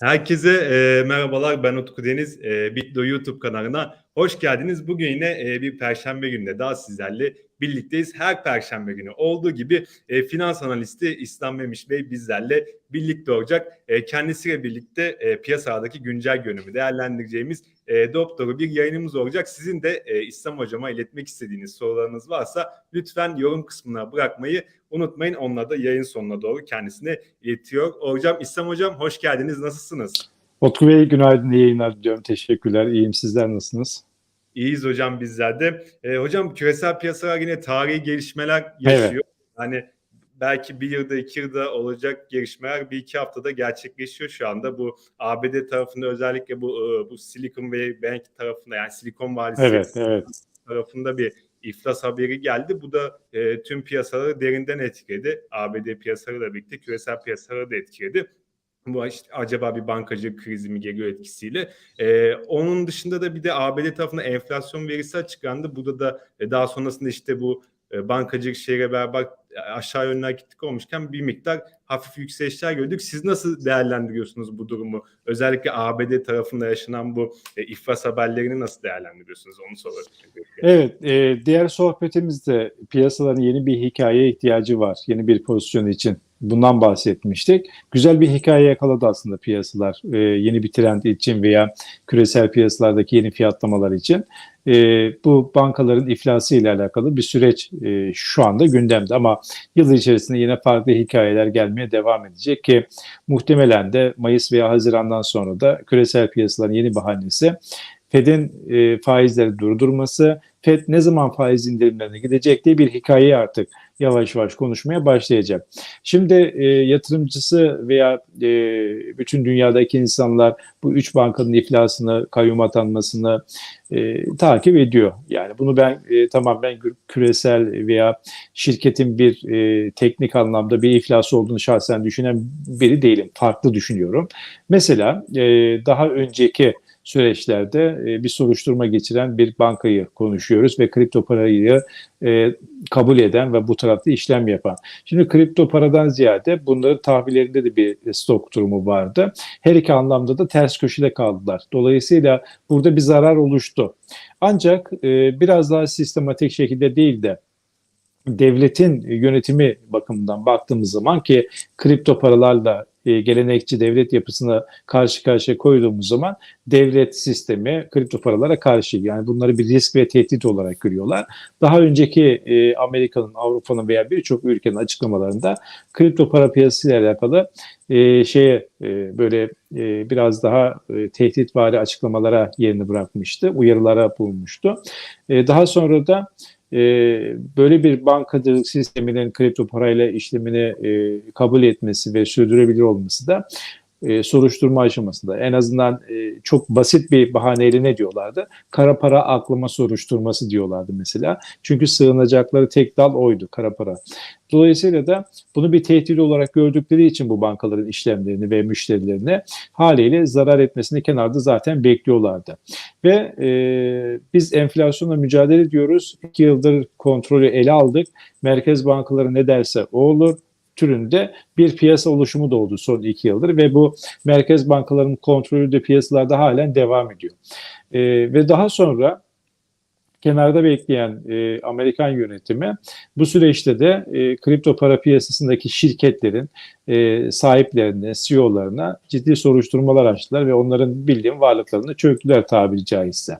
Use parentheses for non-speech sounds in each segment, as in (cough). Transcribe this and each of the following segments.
Herkese e, merhabalar. Ben Utku Deniz. E, Bitlo YouTube kanalına hoş geldiniz. Bugün yine e, bir perşembe gününde daha sizlerle birlikteyiz. Her perşembe günü olduğu gibi e, finans analisti İslam Memiş Bey bizlerle birlikte olacak. E, kendisiyle birlikte piyasadaki güncel görünümü değerlendireceğimiz e, doktoru bir yayınımız olacak. Sizin de İslam hocama iletmek istediğiniz sorularınız varsa lütfen yorum kısmına bırakmayı unutmayın. Onunla da yayın sonuna doğru kendisine iletiyor. Hocam İslam hocam hoş geldiniz. Nasılsınız? Utku Bey günaydın, iyi yayınlar diliyorum. Teşekkürler. İyiyim. Sizler nasılsınız? İyiyiz hocam bizler de. E, hocam küresel piyasalar yine tarihi gelişmeler yaşıyor. Evet. Hani belki bir yılda iki yılda olacak gelişmeler bir iki haftada gerçekleşiyor şu anda. Bu ABD tarafında özellikle bu bu Silicon Valley Bank tarafında yani Silikon Vadisi evet, evet. tarafında bir iflas haberi geldi. Bu da e, tüm piyasaları derinden etkiledi. ABD piyasaları da birlikte küresel piyasaları da etkiledi. Bu işte acaba bir bankacı krizi mi geliyor etkisiyle. Ee, onun dışında da bir de ABD tarafında enflasyon verisi açıklandı. Burada da e, daha sonrasında işte bu e, bankacılık şeyle beraber aşağı yönlü hareketlik olmuşken bir miktar hafif yükselişler gördük. Siz nasıl değerlendiriyorsunuz bu durumu? Özellikle ABD tarafında yaşanan bu e, iflas haberlerini nasıl değerlendiriyorsunuz? Onu sorayım. Evet, e, diğer sohbetimizde piyasaların yeni bir hikayeye ihtiyacı var. Yeni bir pozisyon için. Bundan bahsetmiştik. Güzel bir hikaye yakaladı aslında piyasalar. E, yeni bir trend için veya küresel piyasalardaki yeni fiyatlamalar için. E, bu bankaların iflası ile alakalı bir süreç e, şu anda gündemde ama yıl içerisinde yine farklı hikayeler gelmeye devam edecek ki muhtemelen de Mayıs veya Haziran'dan sonra da küresel piyasaların yeni bahanesi Fed'in e, faizleri durdurması, Fed ne zaman faiz indirimlerine gidecek diye bir hikayeyi artık yavaş yavaş konuşmaya başlayacak. Şimdi e, yatırımcısı veya e, bütün dünyadaki insanlar bu üç bankanın iflasını, kayyum atanmasını e, takip ediyor. Yani bunu ben e, tamamen küresel veya şirketin bir e, teknik anlamda bir iflası olduğunu şahsen düşünen biri değilim. Farklı düşünüyorum. Mesela e, daha önceki süreçlerde e, bir soruşturma geçiren bir bankayı konuşuyoruz ve kripto parayı e, kabul eden ve bu tarafta işlem yapan. Şimdi kripto paradan ziyade bunların tahvillerinde de bir stok durumu vardı. Her iki anlamda da ters köşede kaldılar. Dolayısıyla burada bir zarar oluştu. Ancak e, biraz daha sistematik şekilde değil de devletin yönetimi bakımından baktığımız zaman ki kripto paralarla e, gelenekçi devlet yapısına karşı karşıya koyduğumuz zaman devlet sistemi kripto paralara karşı yani bunları bir risk ve tehdit olarak görüyorlar. Daha önceki e, Amerika'nın, Avrupa'nın veya birçok ülkenin açıklamalarında kripto para piyasasıyla alakalı e, şeye e, böyle e, biraz daha e, tehditvari açıklamalara yerini bırakmıştı, uyarılara bulmuştu. E, daha sonra da e, böyle bir bankacılık sisteminin kripto parayla işlemini e, kabul etmesi ve sürdürebilir olması da e, soruşturma aşamasında en azından e, çok basit bir bahaneyle ne diyorlardı? Kara para aklama soruşturması diyorlardı mesela. Çünkü sığınacakları tek dal oydu kara para. Dolayısıyla da bunu bir tehdit olarak gördükleri için bu bankaların işlemlerini ve müşterilerine haliyle zarar etmesini kenarda zaten bekliyorlardı. Ve e, biz enflasyonla mücadele ediyoruz. İki yıldır kontrolü ele aldık. Merkez bankaları ne derse o olur türünde bir piyasa oluşumu da oldu son iki yıldır ve bu merkez bankalarının kontrolü de piyasalarda halen devam ediyor. E, ve daha sonra kenarda bekleyen e, Amerikan yönetimi bu süreçte de e, kripto para piyasasındaki şirketlerin e, sahiplerine, CEO'larına ciddi soruşturmalar açtılar ve onların bildiğim varlıklarını çöktüler tabiri caizse.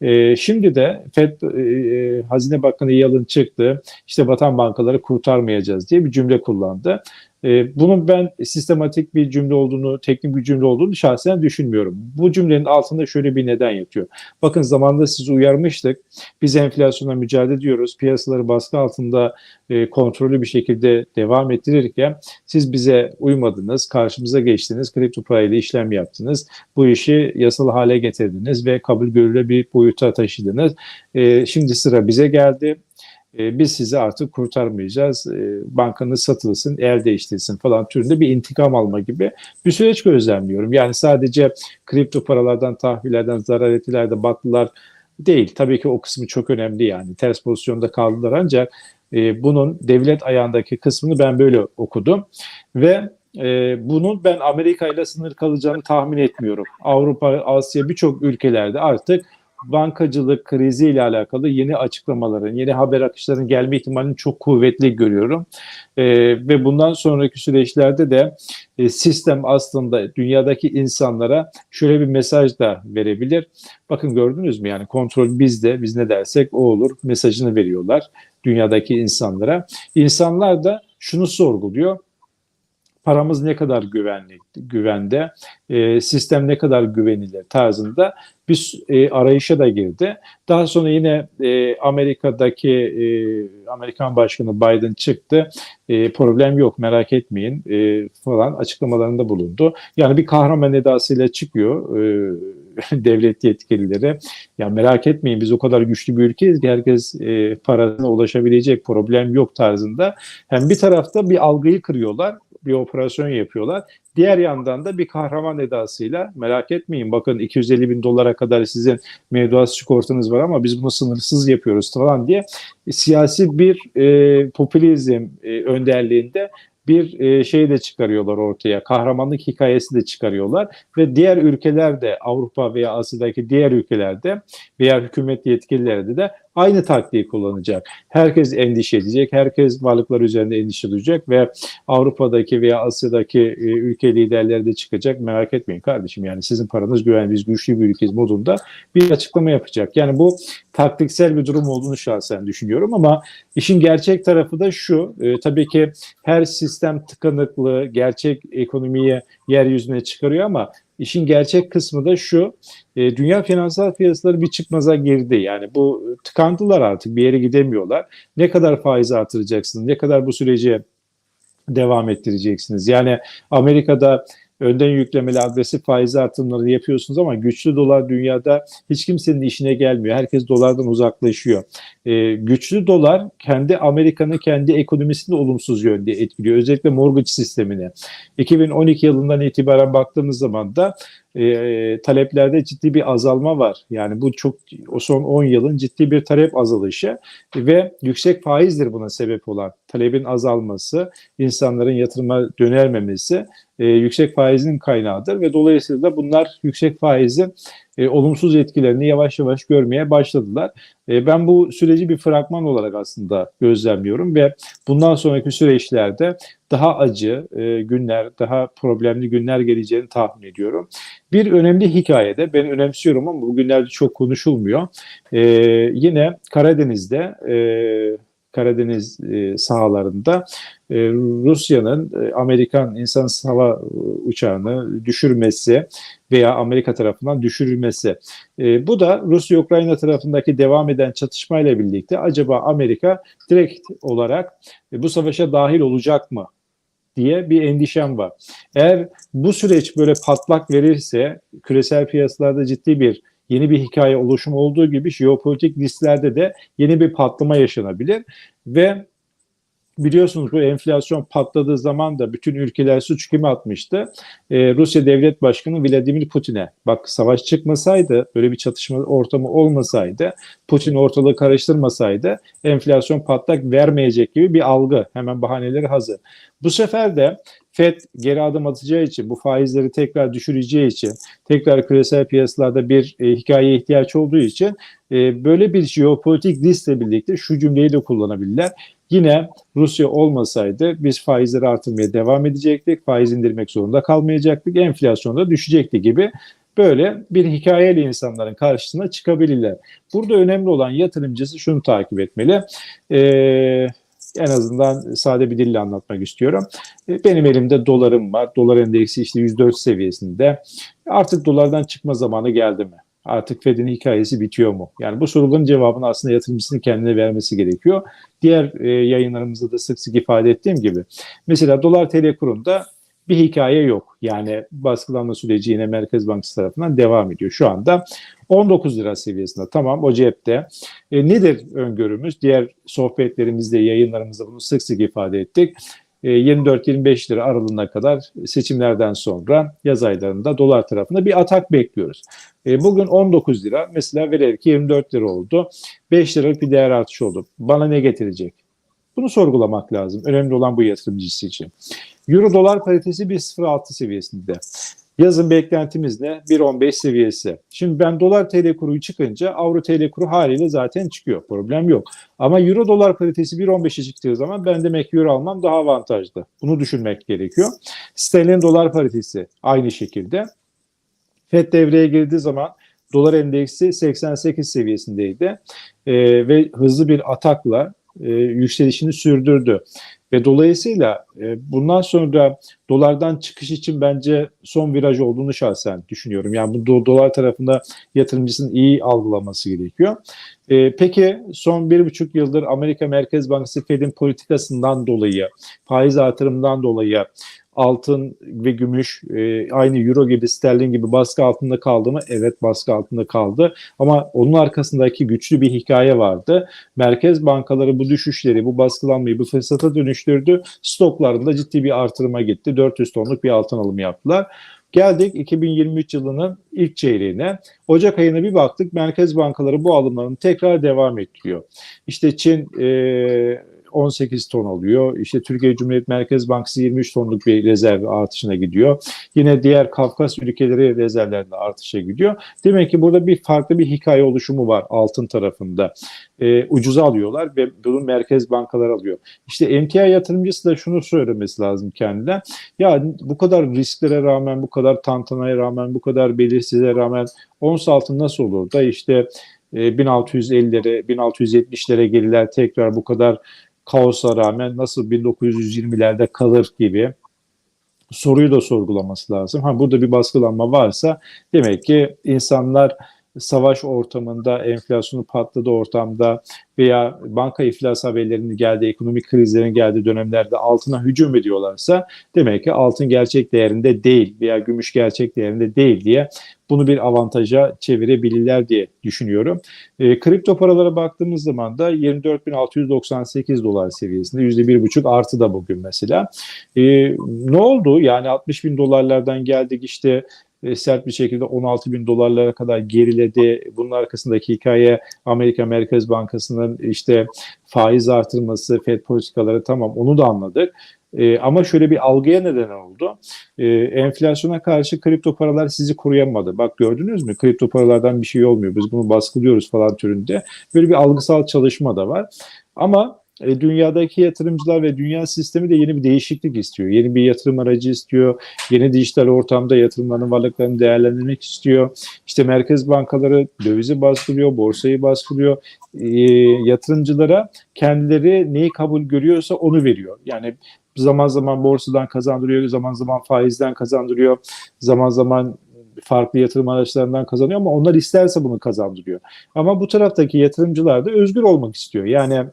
E, şimdi de FED e, e, Hazine Bakanı Yalın çıktı. İşte vatan bankaları kurtarmayacağız diye bir cümle kullandı. E, bunun ben sistematik bir cümle olduğunu, teknik bir cümle olduğunu şahsen düşünmüyorum. Bu cümlenin altında şöyle bir neden yatıyor. Bakın zamanında sizi uyarmıştık. Biz enflasyona mücadele ediyoruz. Piyasaları baskı altında e, kontrollü bir şekilde devam ettirirken siz bize uymadınız, karşımıza geçtiniz, kripto parayla işlem yaptınız. Bu işi yasal hale getirdiniz ve kabul görülebilir bir boyuta taşıdınız. E, şimdi sıra bize geldi e, biz sizi artık kurtarmayacağız, e, bankanız satılsın, el değiştirsin falan türünde bir intikam alma gibi bir süreç gözlemliyorum. Yani sadece kripto paralardan, tahvillerden zarar ettiler battılar değil. Tabii ki o kısmı çok önemli yani. Ters pozisyonda kaldılar ancak e, bunun devlet ayağındaki kısmını ben böyle okudum. Ve e, bunun ben Amerika ile sınır kalacağını tahmin etmiyorum. Avrupa, Asya birçok ülkelerde artık bankacılık kriziyle alakalı yeni açıklamaların, yeni haber akışlarının gelme ihtimalini çok kuvvetli görüyorum. E, ve bundan sonraki süreçlerde de e, sistem aslında dünyadaki insanlara şöyle bir mesaj da verebilir. Bakın gördünüz mü yani kontrol bizde, biz ne dersek o olur mesajını veriyorlar dünyadaki insanlara. İnsanlar da şunu sorguluyor paramız ne kadar güvenli, güvende, e, sistem ne kadar güvenilir tarzında bir e, arayışa da girdi. Daha sonra yine e, Amerika'daki e, Amerikan Başkanı Biden çıktı. E, problem yok merak etmeyin e, falan açıklamalarında bulundu. Yani bir kahraman edasıyla çıkıyor e, (laughs) devlet yetkilileri. Ya merak etmeyin biz o kadar güçlü bir ülkeyiz ki herkes e, parasına ulaşabilecek problem yok tarzında. Hem bir tarafta bir algıyı kırıyorlar bir operasyon yapıyorlar. Diğer yandan da bir kahraman edasıyla merak etmeyin bakın 250 bin dolara kadar sizin mevduat sigortanız var ama biz bunu sınırsız yapıyoruz falan diye siyasi bir e, popülizm e, önderliğinde bir e, şey de çıkarıyorlar ortaya. Kahramanlık hikayesi de çıkarıyorlar ve diğer ülkelerde Avrupa veya Asya'daki diğer ülkelerde veya hükümet yetkilileri de aynı taktiği kullanacak. Herkes endişe edecek, herkes varlıklar üzerinde endişe duyacak ve Avrupa'daki veya Asya'daki e, ülke liderleri de çıkacak. Merak etmeyin kardeşim yani sizin paranız güvenli, biz güçlü bir ülkeyiz modunda bir açıklama yapacak. Yani bu taktiksel bir durum olduğunu şahsen düşünüyorum ama işin gerçek tarafı da şu. E, tabii ki her sistem tıkanıklığı gerçek ekonomiye yeryüzüne çıkarıyor ama İşin gerçek kısmı da şu, e, dünya finansal piyasaları bir çıkmaza girdi. Yani bu tıkandılar artık bir yere gidemiyorlar. Ne kadar faiz artıracaksınız, ne kadar bu süreci devam ettireceksiniz? Yani Amerika'da önden yüklemeli agresif faiz artımları yapıyorsunuz ama güçlü dolar dünyada hiç kimsenin işine gelmiyor. Herkes dolardan uzaklaşıyor. Ee, güçlü dolar kendi Amerika'nın kendi ekonomisini olumsuz yönde etkiliyor. Özellikle mortgage sistemini. 2012 yılından itibaren baktığımız zaman da e, taleplerde ciddi bir azalma var. Yani bu çok o son 10 yılın ciddi bir talep azalışı ve yüksek faizdir buna sebep olan. Talebin azalması, insanların yatırıma dönermemesi e, yüksek faizin kaynağıdır ve dolayısıyla da bunlar yüksek faizin e, olumsuz etkilerini yavaş yavaş görmeye başladılar. E, ben bu süreci bir fragman olarak aslında gözlemliyorum ve bundan sonraki süreçlerde daha acı e, günler, daha problemli günler geleceğini tahmin ediyorum. Bir önemli hikayede ben önemsiyorum ama bugünlerde çok konuşulmuyor. E, yine Karadeniz'de e, Karadeniz e, sahalarında e, Rusya'nın e, Amerikan insan hava uçağını düşürmesi veya Amerika tarafından düşürülmesi. E, bu da Rusya-Ukrayna tarafındaki devam eden çatışmayla birlikte acaba Amerika direkt olarak e, bu savaşa dahil olacak mı diye bir endişem var. Eğer bu süreç böyle patlak verirse küresel piyasalarda ciddi bir yeni bir hikaye oluşumu olduğu gibi jeopolitik listelerde de yeni bir patlama yaşanabilir ve biliyorsunuz bu enflasyon patladığı zaman da bütün ülkeler suç kime atmıştı? Ee, Rusya Devlet Başkanı Vladimir Putin'e. Bak savaş çıkmasaydı, böyle bir çatışma ortamı olmasaydı, Putin ortalığı karıştırmasaydı enflasyon patlak vermeyecek gibi bir algı. Hemen bahaneleri hazır. Bu sefer de FED geri adım atacağı için, bu faizleri tekrar düşüreceği için, tekrar küresel piyasalarda bir e, hikayeye ihtiyaç olduğu için e, böyle bir jeopolitik liste birlikte şu cümleyi de kullanabilirler. Yine Rusya olmasaydı biz faizleri artırmaya devam edecektik, faiz indirmek zorunda kalmayacaktık, enflasyon da düşecekti gibi böyle bir hikayeyle insanların karşısına çıkabilirler. Burada önemli olan yatırımcısı şunu takip etmeli. Ee, en azından sade bir dille anlatmak istiyorum. Benim elimde dolarım var. Dolar endeksi işte 104 seviyesinde. Artık dolardan çıkma zamanı geldi mi? Artık Fed'in hikayesi bitiyor mu? Yani bu soruların cevabını aslında yatırımcısının kendine vermesi gerekiyor. Diğer e, yayınlarımızda da sık sık ifade ettiğim gibi. Mesela dolar TL kurunda bir hikaye yok. Yani baskılanma süreci yine Merkez Bankası tarafından devam ediyor. Şu anda 19 lira seviyesinde. Tamam o cepte. E, nedir öngörümüz? Diğer sohbetlerimizde, yayınlarımızda bunu sık sık ifade ettik. 24-25 lira aralığına kadar seçimlerden sonra yaz aylarında dolar tarafında bir atak bekliyoruz. Bugün 19 lira mesela velev ki 24 lira oldu. 5 liralık bir değer artışı oldu. Bana ne getirecek? Bunu sorgulamak lazım. Önemli olan bu yatırımcısı için. Euro dolar paritesi 1.06 seviyesinde. Yazın beklentimiz ne? 1.15 seviyesi. Şimdi ben dolar TL kuru çıkınca avro TL kuru haliyle zaten çıkıyor. Problem yok. Ama euro dolar paritesi 1.15'e çıktığı zaman ben demek euro almam daha avantajlı. Bunu düşünmek gerekiyor. Sterlin dolar paritesi aynı şekilde. FED devreye girdiği zaman dolar endeksi 88 seviyesindeydi. Ee, ve hızlı bir atakla e, yükselişini sürdürdü. Ve dolayısıyla e, bundan sonra dolardan çıkış için bence son viraj olduğunu şahsen düşünüyorum. Yani bu do- dolar tarafında yatırımcısının iyi algılaması gerekiyor. E, peki son bir buçuk yıldır Amerika Merkez Bankası Fed'in politikasından dolayı, faiz artırımından dolayı altın ve gümüş e, aynı euro gibi sterlin gibi baskı altında kaldı mı? Evet baskı altında kaldı. Ama onun arkasındaki güçlü bir hikaye vardı. Merkez bankaları bu düşüşleri, bu baskılanmayı bu fırsata dönüştürdü. Stoklarında ciddi bir artırıma gitti. 400 tonluk bir altın alımı yaptılar. Geldik 2023 yılının ilk çeyreğine. Ocak ayına bir baktık merkez bankaları bu alımlarını tekrar devam ettiriyor. İşte Çin e, 18 ton alıyor. İşte Türkiye Cumhuriyet Merkez Bankası 23 tonluk bir rezerv artışına gidiyor. Yine diğer Kafkas ülkeleri rezervlerinde artışa gidiyor. Demek ki burada bir farklı bir hikaye oluşumu var altın tarafında. E, ucuza alıyorlar ve bunu merkez bankalar alıyor. İşte emtia yatırımcısı da şunu söylemesi lazım kendine. Ya bu kadar risklere rağmen, bu kadar tantanaya rağmen, bu kadar belirsizliğe rağmen ons altın nasıl olur da işte e, 1650'lere, 1670'lere geriler tekrar bu kadar kaosa rağmen nasıl 1920'lerde kalır gibi soruyu da sorgulaması lazım. Ha burada bir baskılanma varsa demek ki insanlar savaş ortamında, enflasyonu patladığı ortamda veya banka iflas haberlerinin geldiği, ekonomik krizlerin geldiği dönemlerde altına hücum ediyorlarsa demek ki altın gerçek değerinde değil veya gümüş gerçek değerinde değil diye bunu bir avantaja çevirebilirler diye düşünüyorum. E, kripto paralara baktığımız zaman da 24.698 dolar seviyesinde %1,5 artı da bugün mesela. E, ne oldu? Yani 60 bin dolarlardan geldik işte e, sert bir şekilde 16 bin dolarlara kadar geriledi. Bunun arkasındaki hikaye Amerika Merkez Bankası'nın işte faiz artırması, FED politikaları tamam onu da anladık. E, ama şöyle bir algıya neden oldu. E, enflasyona karşı kripto paralar sizi koruyamadı. Bak gördünüz mü? Kripto paralardan bir şey olmuyor. Biz bunu baskılıyoruz falan türünde. Böyle bir algısal çalışma da var. Ama e, dünyadaki yatırımcılar ve dünya sistemi de yeni bir değişiklik istiyor. Yeni bir yatırım aracı istiyor. Yeni dijital ortamda yatırımların varlıklarını değerlendirmek istiyor. İşte merkez bankaları dövizi baskılıyor, borsayı baskılıyor. E, yatırımcılara kendileri neyi kabul görüyorsa onu veriyor. Yani zaman zaman borsadan kazandırıyor, zaman zaman faizden kazandırıyor, zaman zaman farklı yatırım araçlarından kazanıyor ama onlar isterse bunu kazandırıyor. Ama bu taraftaki yatırımcılar da özgür olmak istiyor. Yani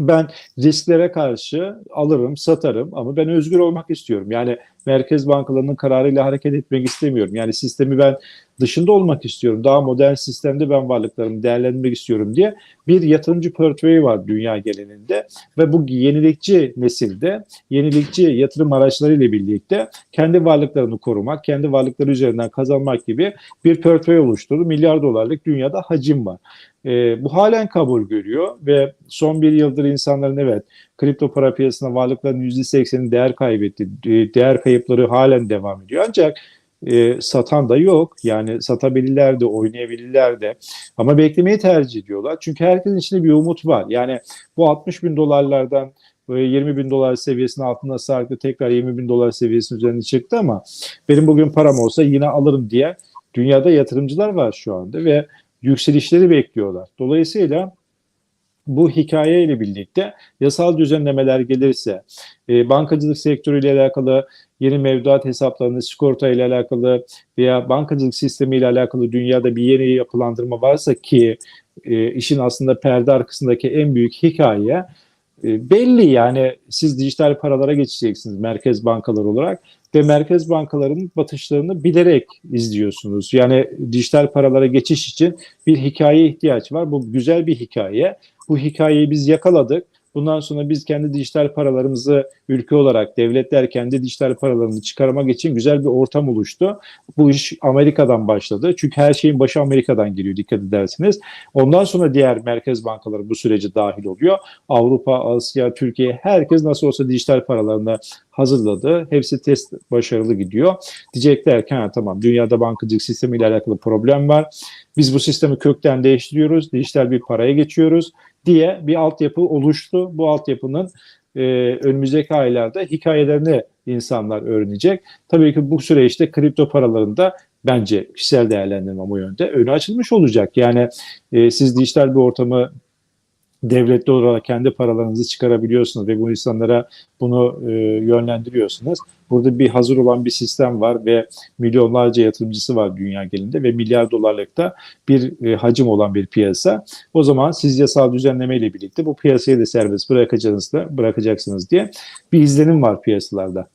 ben risklere karşı alırım, satarım ama ben özgür olmak istiyorum. Yani merkez bankalarının kararıyla hareket etmek istemiyorum. Yani sistemi ben dışında olmak istiyorum. Daha modern sistemde ben varlıklarımı değerlendirmek istiyorum diye bir yatırımcı portföyü var dünya genelinde ve bu yenilikçi nesilde yenilikçi yatırım araçları ile birlikte kendi varlıklarını korumak, kendi varlıkları üzerinden kazanmak gibi bir portföy oluşturdu. Milyar dolarlık dünyada hacim var. E, bu halen kabul görüyor ve son bir yıldır insanların evet kripto para piyasasında varlıkların %80'i değer kaybetti. Değer kayıpları halen devam ediyor. Ancak e, satan da yok. Yani satabilirler de, oynayabilirler de. Ama beklemeyi tercih ediyorlar. Çünkü herkesin içinde bir umut var. Yani bu 60 bin dolarlardan böyle 20 bin dolar seviyesinin altında sarktı. Tekrar 20 bin dolar seviyesinin üzerine çıktı ama benim bugün param olsa yine alırım diye dünyada yatırımcılar var şu anda ve yükselişleri bekliyorlar. Dolayısıyla bu hikayeyle birlikte yasal düzenlemeler gelirse, e, bankacılık sektörüyle alakalı yeni mevduat hesaplarını sigorta ile alakalı veya bankacılık sistemi ile alakalı dünyada bir yeni yapılandırma varsa ki e, işin aslında perde arkasındaki en büyük hikaye e, belli yani siz dijital paralara geçeceksiniz merkez bankalar olarak ve merkez bankalarının batışlarını bilerek izliyorsunuz. Yani dijital paralara geçiş için bir hikaye ihtiyaç var. Bu güzel bir hikaye. Bu hikayeyi biz yakaladık. Bundan sonra biz kendi dijital paralarımızı ülke olarak devletler kendi dijital paralarını çıkarmak için güzel bir ortam oluştu. Bu iş Amerika'dan başladı. Çünkü her şeyin başı Amerika'dan geliyor dikkat ederseniz. Ondan sonra diğer merkez bankaları bu sürece dahil oluyor. Avrupa, Asya, Türkiye herkes nasıl olsa dijital paralarını hazırladı. Hepsi test başarılı gidiyor. Diyecekler ki tamam dünyada bankacılık sistemiyle alakalı problem var. Biz bu sistemi kökten değiştiriyoruz. Dijital bir paraya geçiyoruz diye bir altyapı oluştu. Bu altyapının e, önümüzdeki aylarda hikayelerini insanlar öğrenecek. Tabii ki bu süreçte kripto paralarında bence kişisel değerlendirme bu yönde önü açılmış olacak. Yani e, siz dijital bir ortamı devletli olarak kendi paralarınızı çıkarabiliyorsunuz ve bu insanlara bunu e, yönlendiriyorsunuz. Burada bir hazır olan bir sistem var ve milyonlarca yatırımcısı var dünya genelinde ve milyar dolarlıkta bir e, hacim olan bir piyasa. O zaman siz yasal düzenleme ile birlikte bu piyasayı da serbest bırakacaksınız, da, bırakacaksınız diye bir izlenim var piyasalarda.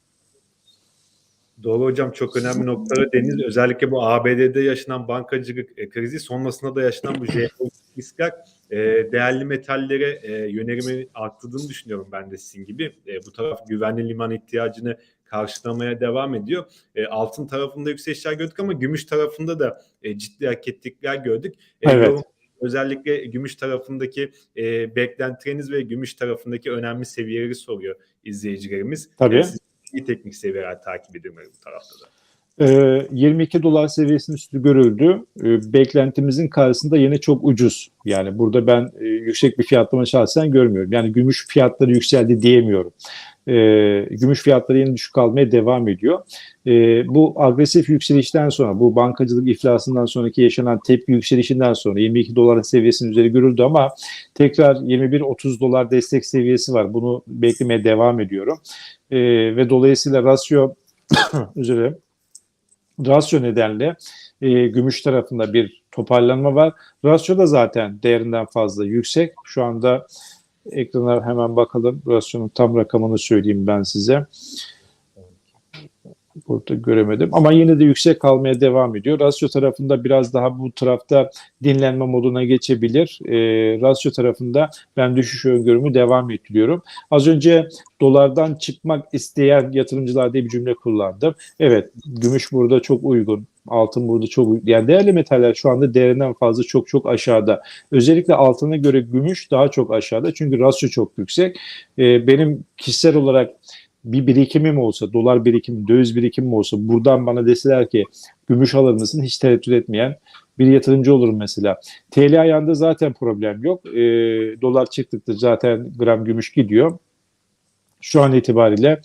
Doğru hocam çok önemli noktaları deniz. Özellikle bu ABD'de yaşanan bankacılık e, krizi sonrasında da yaşanan bu jeopolitik riskler değerli metallere e, yönelimi arttırdığını düşünüyorum ben de sizin gibi. E, bu taraf güvenli liman ihtiyacını karşılamaya devam ediyor. E, altın tarafında yükselişler gördük ama gümüş tarafında da e, ciddi hareketlikler gördük. E, Evet. yorum- Özellikle gümüş tarafındaki e, beklentileriniz ve gümüş tarafındaki önemli seviyeleri soruyor izleyicilerimiz. Tabii. E, siz iyi teknik seviyeler takip edilmeli bu tarafta da. Ee, 22 dolar seviyesinin üstü görüldü. Ee, Beklentimizin karşısında yine çok ucuz. Yani burada ben e, yüksek bir fiyatlama şahsen görmüyorum. Yani gümüş fiyatları yükseldi diyemiyorum. Ee, Gümüş fiyatları yine düşük kalmaya devam ediyor. Ee, Bu agresif yükselişten sonra, bu bankacılık iflasından sonraki yaşanan tepki yükselişinden sonra 22 doların seviyesinin üzeri görüldü ama tekrar 21-30 dolar destek seviyesi var. Bunu beklemeye devam ediyorum. Ee, Ve dolayısıyla rasyo (coughs) üzere rasyo nedenle e, gümüş tarafında bir toparlanma var. Rasyo da zaten değerinden fazla yüksek. Şu anda ekrana hemen bakalım. Rasyonun tam rakamını söyleyeyim ben size. Burada göremedim ama yine de yüksek kalmaya devam ediyor. Rasyo tarafında biraz daha bu tarafta dinlenme moduna geçebilir. E, rasyo tarafında ben düşüş öngörümü devam ettiriyorum. Az önce dolardan çıkmak isteyen yatırımcılar diye bir cümle kullandım. Evet, gümüş burada çok uygun. Altın burada çok. Yani değerli metaller şu anda değerinden fazla çok çok aşağıda. Özellikle altına göre gümüş daha çok aşağıda. Çünkü rasyo çok yüksek. Ee, benim kişisel olarak bir birikimim olsa, dolar birikimim, döviz birikimim olsa buradan bana deseler ki gümüş alır mısın? Hiç tereddüt etmeyen bir yatırımcı olurum mesela. TL ayağında zaten problem yok. Ee, dolar çıktıkça zaten gram gümüş gidiyor. Şu an itibariyle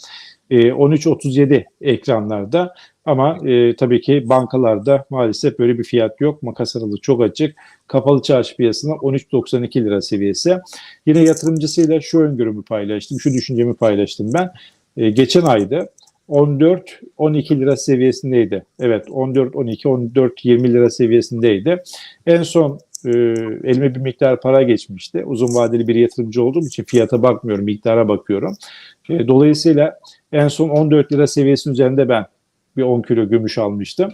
e, 13.37 ekranlarda ama e, tabii ki bankalarda maalesef böyle bir fiyat yok. Makas aralığı çok açık. Kapalı çarşı piyasasında 13.92 lira seviyesi. Yine yatırımcısıyla şu öngörümü paylaştım, şu düşüncemi paylaştım ben. E, geçen ayda 14-12 lira seviyesindeydi. Evet 14-12-14-20 lira seviyesindeydi. En son e, elime bir miktar para geçmişti. Uzun vadeli bir yatırımcı olduğum için fiyata bakmıyorum, miktara bakıyorum. E, dolayısıyla en son 14 lira seviyesinin üzerinde ben bir 10 kilo gümüş almıştım.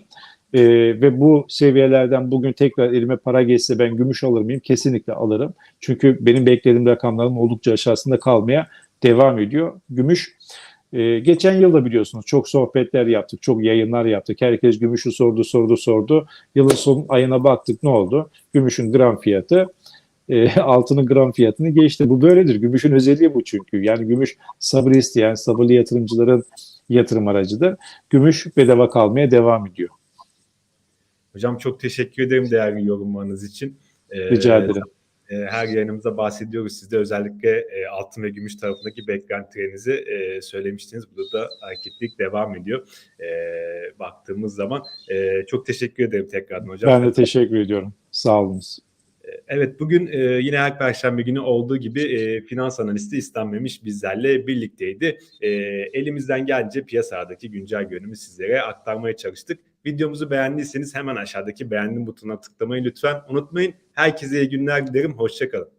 E, ve bu seviyelerden bugün tekrar elime para geçse ben gümüş alır mıyım? Kesinlikle alırım. Çünkü benim beklediğim rakamların oldukça aşağısında kalmaya devam ediyor. Gümüş e, geçen yıl da biliyorsunuz çok sohbetler yaptık, çok yayınlar yaptık. Herkes gümüşü sordu, sordu, sordu. Yılın son ayına baktık ne oldu? Gümüşün gram fiyatı e, (laughs) altının gram fiyatını geçti. Bu böyledir. Gümüşün özelliği bu çünkü. Yani gümüş sabır isteyen, sabırlı yatırımcıların yatırım aracıdır. Gümüş bedava kalmaya devam ediyor. Hocam çok teşekkür ederim değerli yorumlarınız için. Ee, Rica ederim. E, her yayınımızda bahsediyoruz. Siz de özellikle e, altın ve gümüş tarafındaki beklentilerinizi e, söylemiştiniz. Burada da hareketlilik devam ediyor. E, baktığımız zaman e, çok teşekkür ederim tekrardan hocam. Ben de teşekkür ediyorum. Sağ olunuz. Evet bugün e, yine her perşembe günü olduğu gibi e, finans analisti İslam Memiş bizlerle birlikteydi. E, elimizden gelince piyasadaki güncel görünümü sizlere aktarmaya çalıştık. Videomuzu beğendiyseniz hemen aşağıdaki beğendim butonuna tıklamayı lütfen unutmayın. Herkese iyi günler dilerim. Hoşçakalın.